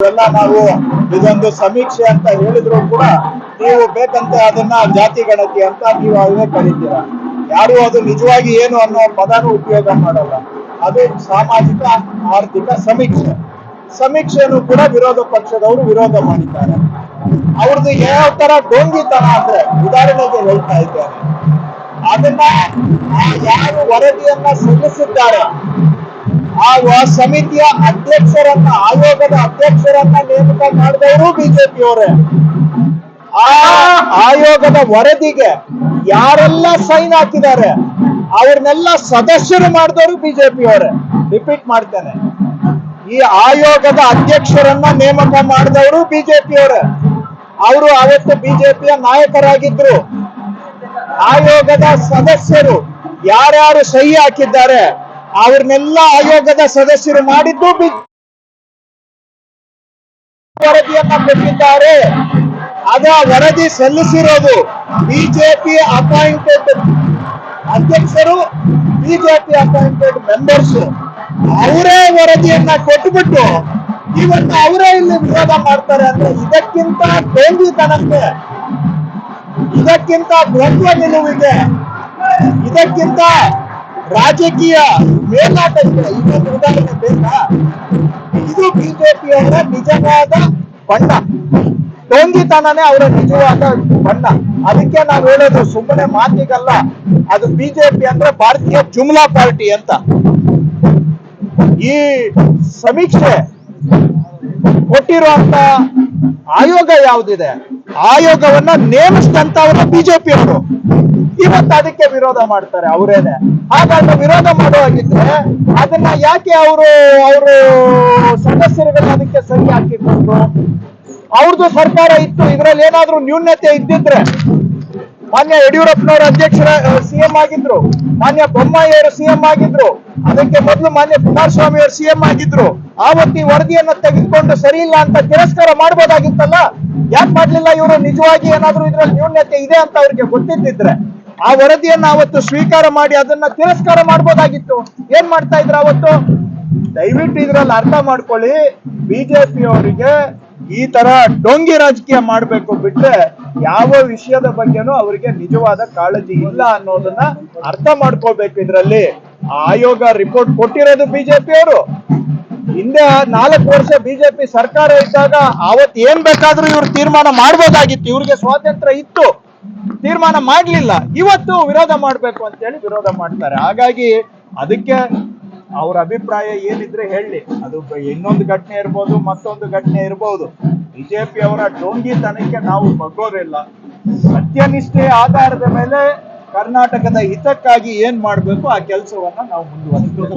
ಇವೆಲ್ಲ ನಾವು ಇದೊಂದು ಸಮೀಕ್ಷೆ ಅಂತ ಹೇಳಿದ್ರು ಕೂಡ ನೀವು ಬೇಕಂತ ಅದನ್ನ ಜಾತಿ ಗಣತಿ ಅಂತ ನೀವು ಅದನ್ನೇ ಕರೀತೀರಾ? ಯಾರು ಅದು ನಿಜವಾಗಿ ಏನು ಅನ್ನೋ ಪದನೂ ಉಪಯೋಗ ಮಾಡಲ್ಲ. ಅದು ಸಾಮಾಜಿಕ, ಆರ್ಥಿಕ ಸಮೀಕ್ಷೆ. ಸಮೀಕ್ಷೆಯನ್ನು ಕೂಡ ವಿರೋಧ ಪಕ್ಷದವರು ವಿರೋಧ ಮಾಡಿದ್ದಾರೆ. ಅವ್ರದ್ದು ಯಾವ ತರ ಡೋಂಗಿತನ ಅಂದ್ರೆ ಉದಾಹರಣೆಗೆ ಹೇಳ್ತಾ ಇದ್ದಾರೆ ಅದನ್ನ ಯಾರು ವರದಿಯನ್ನ ಸಲ್ಲಿಸಿದ್ದಾರೆ ಆ ಸಮಿತಿಯ ಅಧ್ಯಕ್ಷರನ್ನ, ಆಯೋಗದ ಅಧ್ಯಕ್ಷರನ್ನ ನೇಮಕ ಮಾಡಿದವರು ಬಿಜೆಪಿಯವರೇ. ಆ ಆಯೋಗದ ವರದಿಗೆ ಯಾರೆಲ್ಲ ಸೈನ್ ಹಾಕಿದ್ದಾರೆ, ಅವ್ರನ್ನೆಲ್ಲ ಸದಸ್ಯರು ಮಾಡಿದವರು ಬಿಜೆಪಿಯವರೇ. ರಿಪೀಟ್ ಮಾಡ್ತೇನೆ. ಈ ಆಯೋಗದ ಅಧ್ಯಕ್ಷರನ್ನ ನೇಮಕ ಮಾಡಿದವರು ಬಿಜೆಪಿಯವರೇ. ಅವರು ಅವತ್ತು ಬಿಜೆಪಿಯ ನಾಯಕರಾಗಿದ್ರು. ಆಯೋಗದ ಸದಸ್ಯರು ಯಾರ್ಯಾರು ಸಹಿ ಹಾಕಿದ್ದಾರೆ ಅವ್ರನ್ನೆಲ್ಲ ಆಯೋಗದ ಸದಸ್ಯರು ಮಾಡಿದ್ದು ವರದಿಯನ್ನ ಕೊಟ್ಟಿದ್ದಾರೆ. ಅದ ವರದಿ ಸಲ್ಲಿಸಿರೋದು ಬಿಜೆಪಿ ಅಪಾಯಿಂಟೆಡ್ ಅಧ್ಯಕ್ಷರು, ಬಿಜೆಪಿ ಅಪಾಯಿಂಟೆಡ್ ಮೆಂಬರ್ಸ್. ಅವರೇ ವರದಿಯನ್ನ ಕೊಟ್ಟುಬಿಟ್ಟು ಇವನ್ನ ಅವರೇ ಇಲ್ಲಿ ವಿರೋಧ ಮಾಡ್ತಾರೆ ಅಂದ್ರೆ ಇದಕ್ಕಿಂತ ಡೋಂಗಿತನಕ್ಕೆ ಇದಕ್ಕಿಂತ ದ್ವಂದ್ವ ನಿಲುವಿಗೆ ಇದಕ್ಕಿಂತ ರಾಜಕೀಯ ಮೇಲಾಟ ಇದೆ ಇನ್ನೊಂದು ಉದಾಹರಣೆ ಬೇಕಾ? ಇದು ಬಿಜೆಪಿಯವರ ನಿಜವಾದ ಬಣ್ಣ. ಟೋಂಗಿತನನೇ ಅವರ ನಿಜವಾದ ಬಣ್ಣ. ಅದಕ್ಕೆ ನಾವು ಹೇಳೋದು ಸುಮ್ಮನೆ ಮಾತಿಗಲ್ಲ. ಅದು ಬಿಜೆಪಿ ಅಂದ್ರೆ ಭಾರತೀಯ ಜುಮ್ಲಾ ಪಾರ್ಟಿ ಅಂತ. ಈ ಸಮೀಕ್ಷೆ ಕೊಟ್ಟಿರುವಂತ ಆಯೋಗ ಯಾವುದಿದೆ? ಆಯೋಗವನ್ನ ನೇಮಿಸಿದಂತವರು ಬಿಜೆಪಿ ಅವರು ಇವತ್ತು ಅದಕ್ಕೆ ವಿರೋಧ ಮಾಡ್ತಾರೆ ಅವರೇನೆ. ಹಾಗಾದ್ರೆ ವಿರೋಧ ಮಾಡುವಾಗಿದ್ರೆ ಅದನ್ನ ಯಾಕೆ ಅವರು ಅವರು ಸದಸ್ಯರುಗಳನ್ನ ಅದಕ್ಕೆ ಸರಿ ಹಾಕಿಕೊಂಡು ಅವ್ರದ್ದು ಸರ್ಕಾರ ಇತ್ತು, ಇದ್ರಲ್ಲಿ ಏನಾದ್ರೂ ನ್ಯೂನ್ಯತೆ ಇದ್ದಿದ್ರೆ ಮಾನ್ಯ ಯಡಿಯೂರಪ್ಪನವರು ಅಧ್ಯಕ್ಷರ ಸಿಎಂ ಆಗಿದ್ರು, ಮಾನ್ಯ ಬೊಮ್ಮಾಯಿಯವರು ಸಿಎಂ ಆಗಿದ್ರು ಅದಕ್ಕೆ ಮೊದಲು ಮಾನ್ಯ ಕುಮಾರಸ್ವಾಮಿ ಅವರು ಸಿಎಂ ಆಗಿದ್ರು. ಆವತ್ತಿ ವರದಿಯನ್ನ ತೆಗೆದುಕೊಂಡು ಸರಿ ಅಂತ ತಿರಸ್ಕಾರ ಮಾಡ್ಬೋದಾಗಿತ್ತಲ್ಲ? ಯಾಕೆ ಮಾಡ್ಲಿಲ್ಲ ಇವರು? ನಿಜವಾಗಿ ಏನಾದ್ರು ಇದ್ರಲ್ಲಿ ನ್ಯೂನ್ಯತೆ ಇದೆ ಅಂತ ಅವ್ರಿಗೆ ಗೊತ್ತಿದ್ದಿದ್ರೆ. ಆ ವರದಿಯನ್ನ ಅವತ್ತು ಸ್ವೀಕಾರ ಮಾಡಿ ಅದನ್ನ ತಿರಸ್ಕಾರ ಮಾಡ್ಬೋದಾಗಿತ್ತು. ಏನ್ ಮಾಡ್ತಾ ಇದ್ರ ಅವತ್ತು ದಯವಿಟ್ಟು ಇದ್ರಲ್ಲಿ ಅರ್ಥ ಮಾಡ್ಕೊಳ್ಳಿ. ಬಿಜೆಪಿ ಅವರಿಗೆ ಈ ತರ ಡೊಂಗಿ ರಾಜಕೀಯ ಮಾಡ್ಬೇಕು ಬಿಟ್ರೆ ಯಾವ ವಿಷಯದ ಬಗ್ಗೆನೂ ಅವರಿಗೆ ನಿಜವಾದ ಕಾಳಜಿ ಇಲ್ಲ ಅನ್ನೋದನ್ನ ಅರ್ಥ ಮಾಡ್ಕೋಬೇಕು ಇದ್ರಲ್ಲಿ. ಆಯೋಗ ರಿಪೋರ್ಟ್ ಕೊಟ್ಟಿರೋದು ಬಿಜೆಪಿ ಅವರು ಹಿಂದೆ ನಾಲ್ಕು ವರ್ಷ ಬಿಜೆಪಿ ಸರ್ಕಾರ ಇದ್ದಾಗ ಅವತ್ ಏನ್ ಬೇಕಾದ್ರೂ ಇವ್ರು ತೀರ್ಮಾನ ಮಾಡ್ಬೋದಾಗಿತ್ತು. ಇವ್ರಿಗೆ ಸ್ವಾತಂತ್ರ್ಯ ಇತ್ತು. ತೀರ್ಮಾನ ಮಾಡ್ಲಿಲ್ಲ. ಇವತ್ತು ವಿರೋಧ ಮಾಡ್ಬೇಕು ಅಂತ ಹೇಳಿ ವಿರೋಧ ಮಾಡ್ತಾರೆ. ಹಾಗಾಗಿ ಅದಕ್ಕೆ ಅವ್ರ ಅಭಿಪ್ರಾಯ ಏನಿದ್ರೆ ಹೇಳಿ. ಅದು ಇನ್ನೊಂದು ಘಟನೆ ಇರ್ಬೋದು, ಮತ್ತೊಂದು ಘಟನೆ ಇರ್ಬೋದು. ಬಿಜೆಪಿ ಅವರ ಡೋಂಗಿತನಕ್ಕೆ ನಾವು ಬಗ್ಗೋರಿಲ್ಲ. ಸತ್ಯನಿಷ್ಠೆ ಆಧಾರದ ಮೇಲೆ ಕರ್ನಾಟಕದ ಹಿತಕ್ಕಾಗಿ ಏನ್ ಮಾಡ್ಬೇಕು ಆ ಕೆಲಸವನ್ನ ನಾವು ಮುಂದುವರಿಸ್ಬೇಕು.